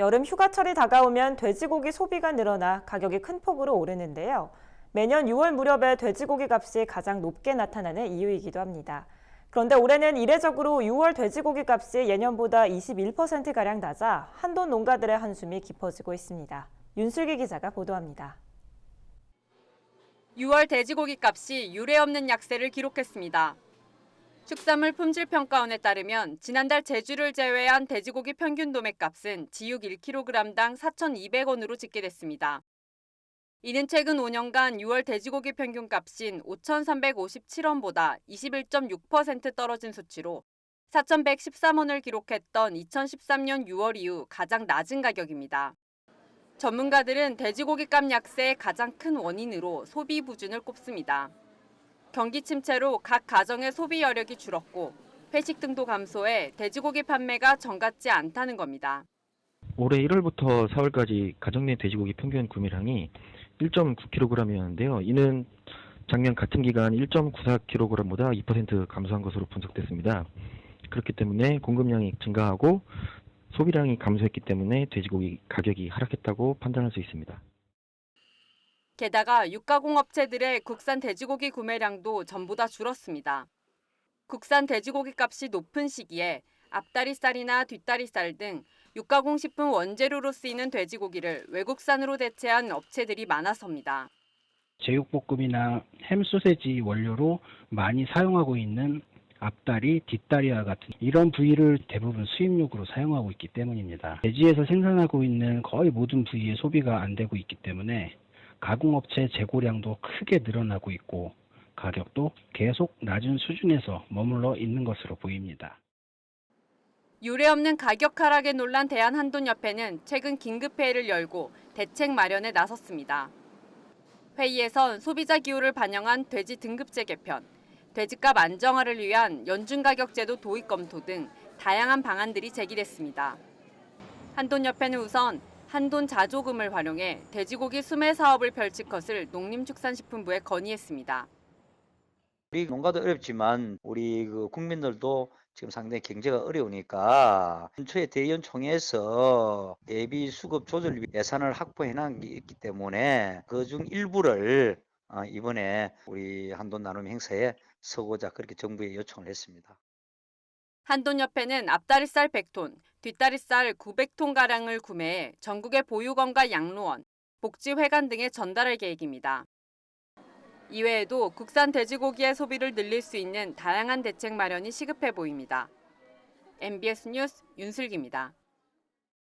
여름 휴가철이 다가오면 돼지고기 소비가 늘어나 가격이 큰 폭으로 오르는데요. 매년 6월 무렵에 돼지고기 값이 가장 높게 나타나는 이유이기도 합니다. 그런데 올해는 이례적으로 6월 돼지고기 값이 예년보다 21%가량 낮아 한돈 농가들의 한숨이 깊어지고 있습니다. 윤슬기 기자가 보도합니다. 6월 돼지고기 값이 유례 없는 약세를 기록했습니다. 축산물 품질평가원에 따르면 지난달 제주를 제외한 돼지고기 평균 도매값은 지육 1kg당 4,200원으로 집계됐습니다. 이는 최근 5년간 6월 돼지고기 평균값인 5,357원보다 21.6% 떨어진 수치로 4,113원을 기록했던 2013년 6월 이후 가장 낮은 가격입니다. 전문가들은 돼지고기 값 약세의 가장 큰 원인으로 소비 부진을 꼽습니다. 경기 침체로 각 가정의 소비 여력이 줄었고 회식 등도 감소해 돼지고기 판매가 정같지 않다는 겁니다. 올해 1월부터 4월까지 가정 내 돼지고기 평균 구매량이 1.9kg이었는데요. 이는 작년 같은 기간 1.94kg보다 2% 감소한 것으로 분석됐습니다. 그렇기 때문에 공급량이 증가하고 소비량이 감소했기 때문에 돼지고기 가격이 하락했다고 판단할 수 있습니다. 게다가 육가공업체들의 국산 돼지고기 구매량도 전보다 줄었습니다. 국산 돼지고기 값이 높은 시기에 앞다리살이나 뒷다리살 등 육가공식품 원재료로 쓰이는 돼지고기를 외국산으로 대체한 업체들이 많아서입니다. 제육볶음이나 햄 소세지 원료로 많이 사용하고 있는 앞다리, 뒷다리와 같은 이런 부위를 대부분 수입육으로 사용하고 있기 때문입니다. 돼지에서 생산하고 있는 거의 모든 부위의 소비가 안 되고 있기 때문에 가공업체 재고량도 크게 늘어나고 있고 가격도 계속 낮은 수준에서 머물러 있는 것으로 보입니다. 유례 없는 가격 하락에 놀란 대한한돈협회는 최근 긴급회의를 열고 대책 마련에 나섰습니다. 회의에선 소비자 기호를 반영한 돼지 등급제 개편, 돼지값 안정화를 위한 연중 가격제도 도입 검토 등 다양한 방안들이 제기됐습니다. 한돈협회는 우선 한돈 자조금을 활용해 돼지고기 수매 사업을 펼칠 것을 농림축산식품부에 건의했습니다. 우리 농가도 어렵지만 우리 그 국민들도 지금 상당히 경제가 어려우니까 연초에 대의원총회에서 예비 수급 조절 위- 예산을 확보해 있기 때문에 그 중 일부를 어, 이번에 우리 한돈 나눔 행사에 서고자 그렇게 정부에 요청을 했습니다. 한돈협회는 앞다리살 100톤, 뒷다리살 900톤 가량을 구매해 전국의 보육원과 양로원, 복지회관 등에 전달할 계획입니다. 이외에도 국산 돼지고기의 소비를 늘릴 수 있는 다양한 대책 마련이 시급해 보입니다. MBS 뉴스 윤슬기입니다.